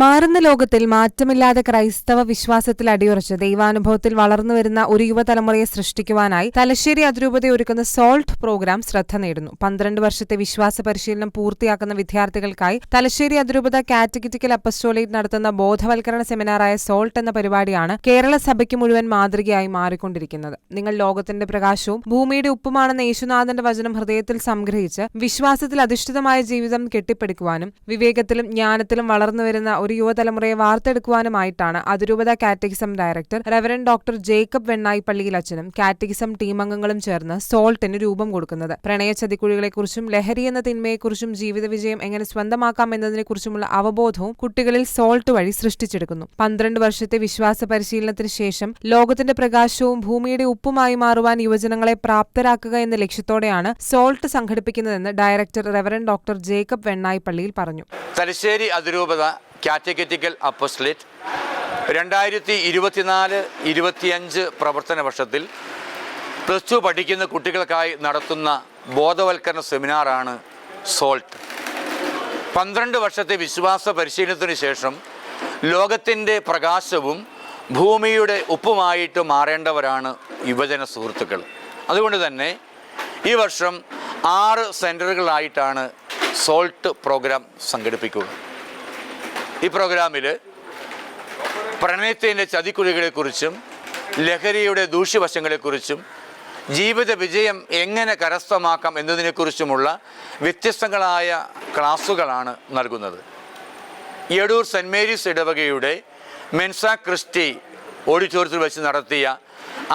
മാറുന്ന ലോകത്തിൽ മാറ്റമില്ലാതെ ക്രൈസ്തവ വിശ്വാസത്തിൽ അടിയുറച്ച് ദൈവാനുഭവത്തിൽ വളർന്നുവരുന്ന ഒരു യുവതലമുറയെ സൃഷ്ടിക്കുവാനായി തലശ്ശേരി അതിരൂപത ഒരുക്കുന്ന സോൾട്ട് പ്രോഗ്രാം ശ്രദ്ധ നേടുന്നു. പന്ത്രണ്ട് വർഷത്തെ വിശ്വാസ പരിശീലനം പൂർത്തിയാക്കുന്ന വിദ്യാർത്ഥികൾക്കായി തലശ്ശേരി അതിരൂപത കാറ്റഗറ്റിക്കൽ അപ്പസ്റ്റോലേറ്റ് നടത്തുന്ന ബോധവൽക്കരണ സെമിനാറായ സോൾട്ട് എന്ന പരിപാടിയാണ് കേരള സഭയ്ക്ക് മുഴുവൻ മാതൃകയായി മാറിക്കൊണ്ടിരിക്കുന്നത്. നിങ്ങൾ ലോകത്തിന്റെ പ്രകാശവും ഭൂമിയുടെ ഉപ്പുമാണെന്ന യേശുനാഥന്റെ വചനം ഹൃദയത്തിൽ സംഗ്രഹിച്ച് വിശ്വാസത്തിൽ അധിഷ്ഠിതമായ ജീവിതം കെട്ടിപ്പടുക്കുവാനും വിവേകത്തിലും ജ്ഞാനത്തിലും വളർന്നുവരുന്ന ഒരു യുവതലമുറയെ വാർത്തെടുക്കുവാനുമായിട്ടാണ് അതിരൂപത catechism director reverend doctor Jacob വെണ്ണായിപ്പള്ളിയിൽ അച്ഛനും കാറ്റഗിസം ടീം അംഗങ്ങളും ചേർന്ന് സോൾട്ടിന് രൂപം കൊടുക്കുന്നത്. പ്രണയ ചതിക്കുഴികളെക്കുറിച്ചും ലഹരി എന്ന തിന്മയെക്കുറിച്ചും ജീവിത വിജയം എങ്ങനെ സ്വന്തമാക്കാം എന്നതിനെക്കുറിച്ചുമുള്ള അവബോധവും കുട്ടികളിൽ സോൾട്ട് വഴി സൃഷ്ടിച്ചെടുക്കുന്നു. പന്ത്രണ്ട് വർഷത്തെ വിശ്വാസ പരിശീലനത്തിന് ശേഷം ലോകത്തിന്റെ പ്രകാശവും ഭൂമിയുടെ ഉപ്പുമായി മാറുവാൻ യുവജനങ്ങളെ പ്രാപ്തരാക്കുക എന്ന ലക്ഷ്യത്തോടെയാണ് സോൾട്ട് സംഘടിപ്പിക്കുന്നതെന്ന് ഡയറക്ടർ റെവറൻ ഡോക്ടർ ജേക്കബ് വെണ്ണായിപ്പള്ളിയിൽ പറഞ്ഞു. തലശ്ശേരി അതിരൂപത കാറ്റഗറ്റിക്കൽ അപ്പോസ്ലേറ്റ് രണ്ടായിരത്തി ഇരുപത്തിനാല് ഇരുപത്തിയഞ്ച് പ്രവർത്തന വർഷത്തിൽ പ്ലസ് ടു പഠിക്കുന്ന കുട്ടികൾക്കായി നടത്തുന്ന ബോധവൽക്കരണ സെമിനാറാണ് സോൾട്ട്. പന്ത്രണ്ട് വർഷത്തെ വിശ്വാസ പരിശീലനത്തിന് ശേഷം ലോകത്തിന്റെ പ്രകാശവും ഭൂമിയുടെ ഉപ്പുമായിട്ട് മാറേണ്ടവരാണ് യുവജന സുഹൃത്തുക്കൾ. അതുകൊണ്ട് തന്നെ ഈ വർഷം ആറ് സെന്ററുകളായിട്ടാണ് സോൾട്ട് പ്രോഗ്രാം സംഘടിപ്പിക്കുക. ഈ പ്രോഗ്രാമിൽ പ്രണയത്തിന്റെ ചതിക്കുഴികളെക്കുറിച്ചും ലഹരിയുടെ ദൂഷ്യവശങ്ങളെക്കുറിച്ചും ജീവിത വിജയം എങ്ങനെ കരസ്ഥമാക്കാം എന്നതിനെക്കുറിച്ചുമുള്ള വ്യത്യസ്തങ്ങളായ ക്ലാസ്സുകളാണ് നൽകുന്നത്. എടൂർ സെന്റ് മേരീസ് ഇടവകയുടെ മെൻസ ക്രിസ്റ്റി ഓഡിറ്റോറിയത്തിൽ വെച്ച് നടത്തിയ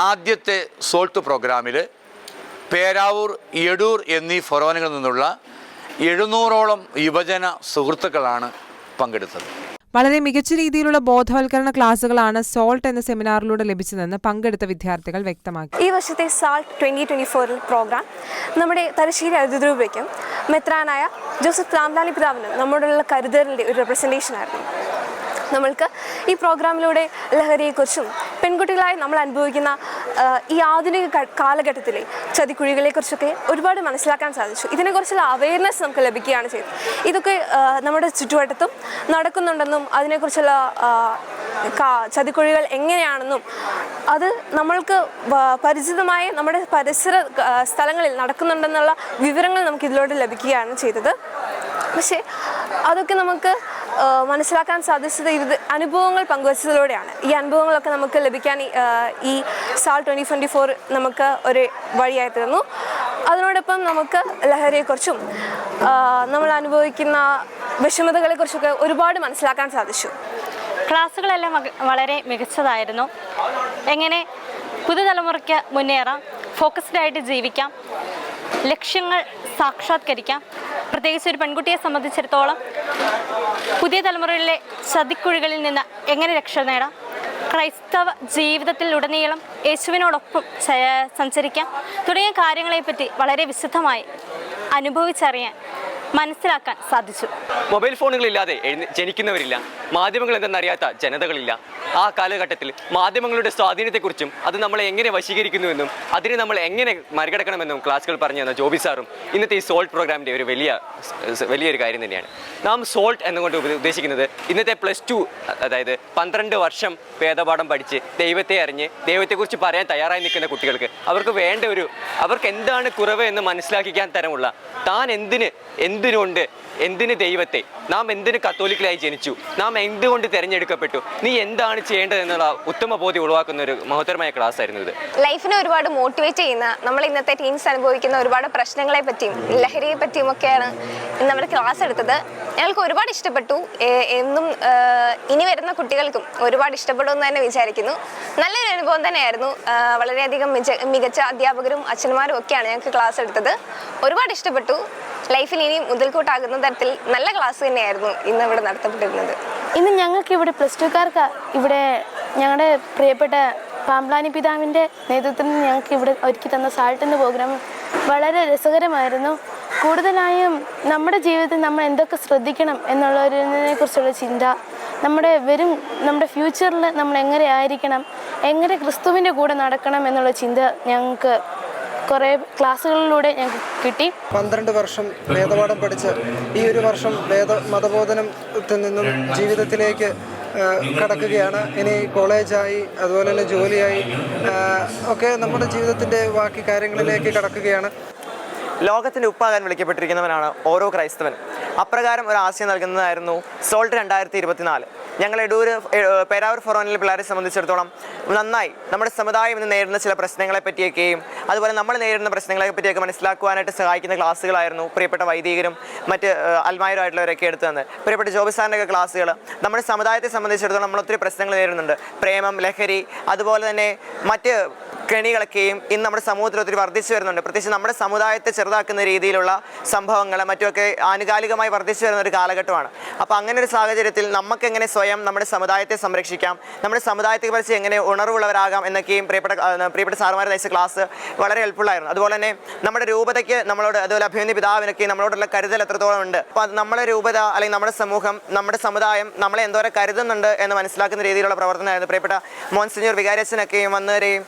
ആദ്യത്തെ സോൾട്ട് പ്രോഗ്രാമിൽ പേരാവൂർ എടൂർ എന്നീ ഫൊറോനുകളിൽ നിന്നുള്ള എഴുന്നൂറോളം യുവജന സുഹൃത്തുക്കളാണ് പങ്കെടുത്തത്. വളരെ മികച്ച രീതിയിലുള്ള ബോധവൽക്കരണ ക്ലാസുകളാണ് സോൾട്ട് എന്ന സെമിനാറിലൂടെ ലഭിച്ചതെന്ന് പങ്കെടുത്ത വിദ്യാർത്ഥികൾ വ്യക്തമാക്കി. ഈ വർഷത്തെ സാൾട്ട് ട്വന്റി ട്വന്റി ഫോറിൽ പ്രോഗ്രാം നമ്മുടെ തലശ്ശേരി അതിരൂപയ്ക്കും മെത്രാനായ ജോസഫ് രാംലാലി പിതാവിനും നമ്മോടുള്ള കരുതലിന്റെ ഒരു റെപ്രസെന്റേഷൻ ആയിരുന്നു. നമ്മൾക്ക് ഈ പ്രോഗ്രാമിലൂടെ ലഹരിയെക്കുറിച്ചും പെൺകുട്ടികളായി നമ്മൾ അനുഭവിക്കുന്ന ഈ ആധുനിക കാലഘട്ടത്തിലെ ചതിക്കുഴികളെക്കുറിച്ചൊക്കെ ഒരുപാട് മനസ്സിലാക്കാൻ സാധിച്ചു. ഇതിനെക്കുറിച്ചുള്ള അവയർനെസ് നമുക്ക് ലഭിക്കുകയാണ് ചെയ്തത്. ഇതൊക്കെ നമ്മുടെ ചുറ്റുവട്ടത്തും നടക്കുന്നുണ്ടെന്നും അതിനെക്കുറിച്ചുള്ള ചതിക്കുഴികൾ എങ്ങനെയാണെന്നും അത് നമ്മൾക്ക് പരിചിതമായ നമ്മുടെ പരിസര സ്ഥലങ്ങളിൽ നടക്കുന്നുണ്ടെന്നുള്ള വിവരങ്ങൾ നമുക്ക് ഇതിലൂടെ ലഭിക്കുകയാണ് ചെയ്തത്. പക്ഷേ അതൊക്കെ നമുക്ക് മനസ്സിലാക്കാൻ സാധിച്ചത് ഇത് അനുഭവങ്ങൾ പങ്കുവച്ചതിലൂടെയാണ്. ഈ അനുഭവങ്ങളൊക്കെ നമുക്ക് ലഭിക്കാൻ ഈ, സാൾ ട്വന്റി ട്വന്റി ഫോർ നമുക്ക് ഒരു വഴിയായി തീർന്നു അതിനോടൊപ്പം നമുക്ക് ലഹരിയെക്കുറിച്ചും നമ്മൾ അനുഭവിക്കുന്ന വിഷമതകളെക്കുറിച്ചൊക്കെ ഒരുപാട് മനസ്സിലാക്കാൻ സാധിച്ചു. ക്ലാസ്സുകളെല്ലാം വളരെ മികച്ചതായിരുന്നു. എങ്ങനെ പുതുതലമുറയ്ക്ക് മുന്നേറാം ഫോക്കസ്ഡ് ആയിട്ട് ജീവിക്കാം ലക്ഷ്യങ്ങൾ സാക്ഷാത്കരിക്കാം പ്രത്യേകിച്ച് ഒരു പെൺകുട്ടിയെ സംബന്ധിച്ചിടത്തോളം പുതിയ തലമുറയിലെ ചതിക്കുഴികളിൽ നിന്ന് എങ്ങനെ രക്ഷ നേടാം? ക്രൈസ്തവ ജീവിതത്തിൽ ഉടനീളം യേശുവിനോടൊപ്പം സഞ്ചരിക്കാം തുടങ്ങിയ കാര്യങ്ങളെപ്പറ്റി വളരെ വിശദമായി അനുഭവിച്ചറിയാൻ മനസ്സിലാക്കാൻ സാധിച്ചു. മൊബൈൽ ഫോണുകളില്ലാതെ ജനിക്കുന്നവരില്ല. മാധ്യമങ്ങൾ എന്തെന്നറിയാത്ത ജനതകളില്ല. ആ കാലഘട്ടത്തിൽ മാധ്യമങ്ങളുടെ സ്വാധീനത്തെക്കുറിച്ചും അത് നമ്മളെ എങ്ങനെ വശീകരിക്കുന്നുവെന്നും അതിനെ നമ്മൾ എങ്ങനെ മറികടക്കണമെന്നും ക്ലാസ്സുകൾ പറഞ്ഞു തന്ന ജോബി സാറും ഇന്നത്തെ ഈ സോൾട്ട് പ്രോഗ്രാമിന്റെ ഒരു വലിയ വലിയൊരു കാര്യം തന്നെയാണ്. നാം സോൾട്ട് എന്നുകൊണ്ട് ഉദ്ദേശിക്കുന്നത് ഇന്നത്തെ പ്ലസ് ടു അതായത് പന്ത്രണ്ട് വർഷം വേദപാഠം പഠിച്ച് ദൈവത്തെ അറിഞ്ഞ് ദൈവത്തെക്കുറിച്ച് പറയാൻ തയ്യാറായി നിൽക്കുന്ന കുട്ടികൾക്ക് അവർക്ക് വേണ്ട ഒരു അവർക്ക് എന്താണ് കുറവ് എന്ന് മനസ്സിലാക്കിക്കാൻ തരമുള്ള താൻ എന്തിന് എന്തിനുണ്ട് എന്തിന് ദൈവത്തെ നാം എന്തിന് കത്തോലിക്കലായി ജനിച്ചു നാം എന്തുകൊണ്ട് തിരഞ്ഞെടുക്കപ്പെട്ടു നീ എന്താണ് ചെയ്യേണ്ടതെന്നുള്ള ഉത്തമ ബോധ്യം ഉളവാക്കുന്ന ഒരു മഹത്തരമായ ക്ലാസ് ആയിരുന്നു ഇത്. ലൈഫിനെ ഒരുപാട് മോട്ടിവേറ്റ് ചെയ്യുന്ന നമ്മൾ ഇന്നത്തെ ടീംസ് അനുഭവിക്കുന്ന ഒരുപാട് പ്രശ്നങ്ങളെ പറ്റിയും ലഹരിയെ പറ്റിയും ഒക്കെയാണ് ഇന്ന് നമ്മുടെ ക്ലാസ് എടുത്തത്. ഞങ്ങൾക്ക് ഒരുപാട് ഇഷ്ടപ്പെട്ടു. എന്നും ഇനി വരുന്ന കുട്ടികൾക്കും ഒരുപാട് ഇഷ്ടപ്പെടുമെന്ന് തന്നെ വിചാരിക്കുന്നു. നല്ലൊരു അനുഭവം തന്നെയായിരുന്നു. വളരെയധികം മിച മികച്ച അധ്യാപകരും അച്ഛന്മാരും ഒക്കെയാണ് ഞങ്ങൾക്ക് ക്ലാസ് എടുത്തത്. ഒരുപാട് ഇഷ്ടപ്പെട്ടു. ലൈഫിൽ ഇനിയും മുതൽക്കൂട്ടാകുന്ന തരത്തിൽ നല്ല ക്ലാസ് തന്നെയായിരുന്നു ഇന്ന് ഇവിടെ നടത്തപ്പെട്ടിരുന്നത്. ഇന്ന് ഞങ്ങൾക്ക് ഇവിടെ പ്ലസ് ടുക്കാർക്ക് ഇവിടെ ഞങ്ങളുടെ പ്രിയപ്പെട്ട പാമ്പ്ലാനി പിതാവിന്റെ നേതൃത്വത്തിൽ ഞങ്ങൾക്ക് ഇവിടെ ഒരുക്കി തന്ന സാൾട്ടിന്റെ പ്രോഗ്രാം വളരെ രസകരമായിരുന്നു. കൂടുതലായും നമ്മുടെ ജീവിതത്തിൽ നമ്മൾ എന്തൊക്കെ ശ്രദ്ധിക്കണം എന്നുള്ളതിനെ കുറിച്ചുള്ള ചിന്ത നമ്മുടെ വരും നമ്മുടെ ഫ്യൂച്ചറിൽ നമ്മൾ എങ്ങനെ ആയിരിക്കണം എങ്ങനെ ക്രിസ്തുവിന്റെ കൂടെ നടക്കണം എന്നുള്ള ചിന്ത ഞങ്ങൾക്ക് കുറേ ക്ലാസ്സുകളിലൂടെ ഞങ്ങൾക്ക് കിട്ടി. പന്ത്രണ്ട് വർഷം വേദപാഠം പഠിച്ച് ഈ ഒരു വർഷം വേദ മതബോധനത്തിൽ നിന്നും ജീവിതത്തിലേക്ക് കടക്കുകയാണ്. ഇനി കോളേജായി അതുപോലെ തന്നെ ജോലിയായി ഒക്കെ നമ്മുടെ ജീവിതത്തിന്റെ ബാക്കി കാര്യങ്ങളിലേക്ക് കടക്കുകയാണ്. ലോകത്തിന്റെ ഉപ്പാകാൻ വിളിക്കപ്പെട്ടിരിക്കുന്നവനാണ് ഓരോ ക്രൈസ്തവൻ. അപ്രകാരം ഒരു ആശയം നൽകുന്നതായിരുന്നു സോൾട്ട് രണ്ടായിരത്തി ഇരുപത്തിനാല് ഞങ്ങൾ എടൂര് എ- പേരാവൂർ ഫൊറോനിലെ പിള്ളേരെ സംബന്ധിച്ചിടത്തോളം നന്നായി നമ്മുടെ സമുദായം ഇന്ന് നേരിടുന്ന ചില പ്രശ്നങ്ങളെ പറ്റിയൊക്കെയും അതുപോലെ നമ്മൾ നേരിടുന്ന പ്രശ്നങ്ങളെ പറ്റിയൊക്കെ മനസ്സിലാക്കുവാനായിട്ട് സഹായിക്കുന്ന ക്ലാസ്സുകളായിരുന്നു പ്രിയപ്പെട്ട വൈദികരും മറ്റ് അൽമായരുമായിട്ടുള്ളവരൊക്കെ എടുത്തു തന്നെ പ്രിയപ്പെട്ട ജോബിസാറിന്റെയൊക്കെ ക്ലാസ്സുകൾ നമ്മുടെ സമുദായത്തെ സംബന്ധിച്ചിടത്തോളം നമ്മൾ ഒത്തിരി പ്രശ്നങ്ങൾ നേരിടുന്നുണ്ട്. പ്രേമം ലഹരി അതുപോലെ തന്നെ മറ്റ് കെണികളൊക്കെയും ഇന്ന് നമ്മുടെ സമൂഹത്തിൽ ഒത്തിരി വർദ്ധിച്ചു വരുന്നുണ്ട്. പ്രത്യേകിച്ച് നമ്മുടെ സമുദായത്തെ ചെറുതാക്കുന്ന രീതിയിലുള്ള സംഭവങ്ങൾ മറ്റുമൊക്കെ ആനുകാലികമായി വർദ്ധിച്ചു വരുന്ന ഒരു കാലഘട്ടമാണ്. അപ്പോൾ അങ്ങനെ ഒരു സാഹചര്യത്തിൽ നമുക്ക് എങ്ങനെ സ്വയം നമ്മുടെ സമുദായത്തെ സംരക്ഷിക്കാം? നമ്മുടെ സമുദായത്തെ കുറിച്ച് എങ്ങനെ ഉണർവുള്ളവരാകാം എന്നൊക്കെയും പ്രിയപ്പെട്ട പ്രിയപ്പെട്ട സാറുമാർ നയിച്ച ക്ലാസ് വളരെ ഹെൽപ്ഫുള്ളായിരുന്നു അതുപോലെ തന്നെ നമ്മുടെ രൂപതയ്ക്ക് നമ്മളോട് അതുപോലെ അഭിമന്യ പിതാവിനൊക്കെ നമ്മളോടുള്ള കരുതൽ എത്രത്തോളം ഉണ്ട്? അപ്പോൾ നമ്മുടെ രൂപത അല്ലെങ്കിൽ നമ്മുടെ സമൂഹം നമ്മുടെ സമുദായം നമ്മളെ എന്തോരം കരുതുന്നുണ്ട് എന്ന് മനസ്സിലാക്കുന്ന രീതിയിലുള്ള പ്രവർത്തനമായിരുന്നു. പ്രിയപ്പെട്ട മോൻസിഞ്ഞൂർ വികാരച്ചനൊക്കെയും വന്നവരെയും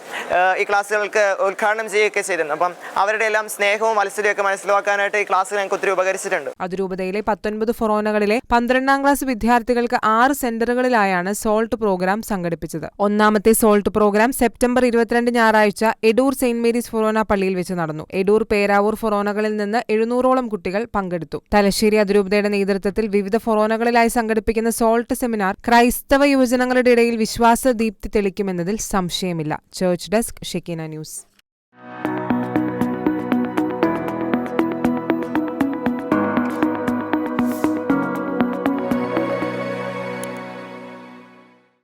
ഈ ക്ലാസ്സുകൾക്ക് ഉദ്ഘാടനം ചെയ്യുകയൊക്കെ ചെയ്തിരുന്നു. അപ്പം അവരുടെ എല്ലാം സ്നേഹവും മത്സരമൊക്കെ മനസ്സിലാക്കാനായിട്ട് ഈ ക്ലാസ് ഞങ്ങൾക്ക് ഒത്തിരി ഉപകരിച്ചിട്ടുണ്ട്. അതിരൂപതയിലെ പത്തൊൻപത് ഫൊറോനകളിലെ പന്ത്രണ്ടാം ക്ലാസ് വിദ്യാർത്ഥികൾക്ക് ആറ് സെന്ററുകളിലായാണ് സോൾട്ട് പ്രോഗ്രാം സംഘടിപ്പിച്ചത്. ഒന്നാമത്തെ സോൾട്ട് പ്രോഗ്രാം സെപ്റ്റംബർ ഇരുപത്തിരണ്ട് ഞായറാഴ്ച എഡൂർ സെയിന്റ് മേരീസ് ഫൊറോന പള്ളിയിൽ വെച്ച് നടന്നു. എഡൂർ പേരാവൂർ ഫൊറോനകളിൽ നിന്ന് എഴുന്നൂറോളം കുട്ടികൾ പങ്കെടുത്തു. തലശ്ശേരി അതിരൂപതയുടെ നേതൃത്വത്തിൽ വിവിധ ഫൊറോനകളിലായി സംഘടിപ്പിക്കുന്ന സോൾട്ട് സെമിനാർ ക്രൈസ്തവ യുവജനങ്ങളുടെ ഇടയിൽ വിശ്വാസ ദീപ്തി തെളിക്കുമെന്നതിൽ സംശയമില്ല. Church desk Shekinah news